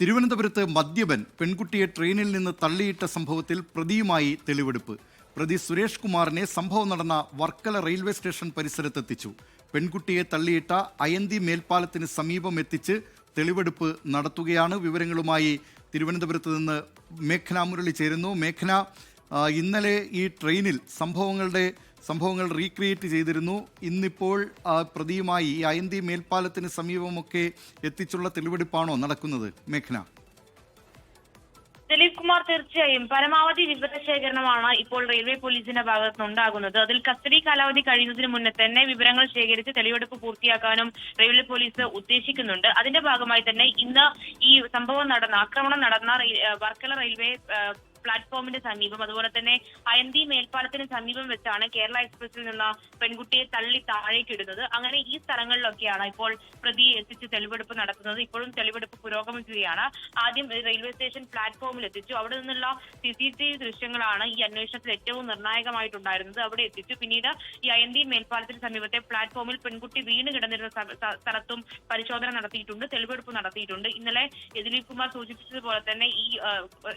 തിരുവനന്തപുരത്ത് മദ്യപൻ പെൺകുട്ടിയെ ട്രെയിനിൽ നിന്ന് തള്ളിയിട്ട സംഭവത്തിൽ പ്രതിയുമായി തെളിവെടുപ്പ്. പ്രതി സുരേഷ് കുമാറിനെ സംഭവം നടന്ന വർക്കല റെയിൽവേ സ്റ്റേഷൻ പരിസരത്തെത്തിച്ചു. പെൺകുട്ടിയെ തള്ളിയിട്ട അയന്തി മേൽപ്പാലത്തിന് സമീപം എത്തിച്ച് തെളിവെടുപ്പ് നടത്തുകയാണ് വിവരങ്ങളുമായി തിരുവനന്തപുരത്ത് നിന്ന് മേഘന മുരളി ചേരുന്നു. മേഘന ഇന്നലെ ഈ ട്രെയിനിൽ സംഭവങ്ങളുടെ സംഭവങ്ങൾ റീക്രിയേറ്റ് ചെയ്തിരുന്നു. ഇന്നിപ്പോൾ പ്രതിയുമായി ഈ അയന്തി മേൽപ്പാലത്തിന് സമീപമൊക്കെ എത്തിച്ചുള്ള തെളിവെടുപ്പാണോ നടക്കുന്നത് മേഘന? ദിലീപ് കുമാർ തീർച്ചയായും. പരമാവധി വിവരശേഖരണമാണ് ഇപ്പോൾ റെയിൽവേ പോലീസിന്റെ ഭാഗത്ത് ഉണ്ടാകുന്നത് അതിൽ കസ്റ്റഡി കാലാവധി കഴിയുന്നതിന് മുന്നേ തന്നെ വിവരങ്ങൾ ശേഖരിച്ച് തെളിവെടുപ്പ് പൂർത്തിയാക്കാനും റെയിൽവേ പോലീസ് ഉദ്ദേശിക്കുന്നുണ്ട്. അതിന്റെ ഭാഗമായി തന്നെ ഇന്ന് ഈ സംഭവം നടന്ന ആക്രമണം നടന്ന വർക്കല റെയിൽവേ ഏഹ് പ്ലാറ്റ്ഫോമിന്റെ സമീപം. അതുപോലെ തന്നെ അയന്തി മേൽപ്പാലത്തിന് സമീപം വെച്ചാണ് കേരള എക്സ്പ്രസിൽ നിന്ന് പെൺകുട്ടിയെ തള്ളി താഴേക്കിടുന്നത് അങ്ങനെ ഈ സ്ഥലങ്ങളിലൊക്കെയാണ് ഇപ്പോൾ പ്രതിയെ എത്തിച്ച് തെളിവെടുപ്പ് നടത്തുന്നത്. ഇപ്പോഴും തെളിവെടുപ്പ് പുരോഗമിക്കുകയാണ്. ആദ്യം റെയിൽവേ സ്റ്റേഷൻ പ്ലാറ്റ്ഫോമിൽ എത്തിച്ചു. അവിടെ നിന്നുള്ള സി സി ടി വി ദൃശ്യങ്ങളാണ് ഈ അന്വേഷണത്തിൽ ഏറ്റവും നിർണായകമായിട്ടുണ്ടായിരുന്നത്. അവിടെ എത്തിച്ചു. പിന്നീട് ഈ അയന്തി മേൽപ്പാലത്തിന് സമീപത്തെ പ്ലാറ്റ്ഫോമിൽ പെൺകുട്ടി വീണ് കിടന്നിരുന്ന സ്ഥ- സ്ഥ- സ്ഥലത്തും പരിശോധന നടത്തിയിട്ടുണ്ട്. തെളിവെടുപ്പ് നടത്തിയിട്ടുണ്ട്. ഇന്നലെ ദിലീപ് കുമാർ സൂചിപ്പിച്ചതുപോലെ തന്നെ ഈ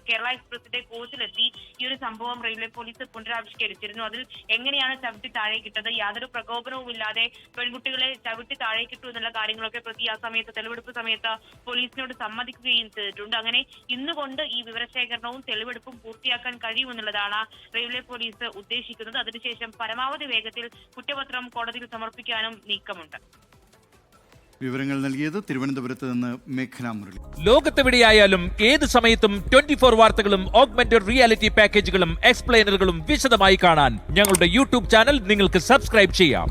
കേരള എക്സ്പ്രസിന്റെ കോച്ചിലെത്തി ഈ ഒരു സംഭവം റെയിൽവേ പോലീസ് പുനരാവിഷ്കരിച്ചിരുന്നു അതിൽ എങ്ങനെയാണ് ചവിട്ടി താഴേക്കിട്ടത് യാതൊരു പ്രകോപനവും ഇല്ലാതെ പെൺകുട്ടികളെ ചവിട്ടി താഴേക്കിട്ടു എന്നുള്ള കാര്യങ്ങളൊക്കെ പ്രതി ആ സമയത്ത് തെളിവെടുപ്പ് സമയത്ത് പോലീസിനോട് സമ്മതിക്കുകയും ചെയ്തിട്ടുണ്ട്. അങ്ങനെ ഇന്നുകൊണ്ട് ഈ വിവരശേഖരണവും തെളിവെടുപ്പും പൂർത്തിയാക്കാൻ കഴിയുമെന്നുള്ളതാണ് റെയിൽവേ പോലീസ് ഉദ്ദേശിക്കുന്നത്. അതിനുശേഷം പരമാവധി വേഗത്തിൽ കുറ്റപത്രം കോടതിയിൽ സമർപ്പിക്കാനും നീക്കമുണ്ട്. വിവരങ്ങൾ നൽകിയത് തിരുവനന്തപുരത്ത് നിന്ന് മേഘന മുരളി. ലോകത്തെവിടെയായാലും ഏത് സമയത്തും ട്വന്റി ഫോർ വാർത്തകളും ഓഗ്മെന്റഡ് റിയാലിറ്റി പാക്കേജുകളും എക്സ്പ്ലെയിനറുകളും വിശദമായി കാണാൻ ഞങ്ങളുടെ യൂട്യൂബ് ചാനൽ നിങ്ങൾക്ക് സബ്സ്ക്രൈബ് ചെയ്യാം.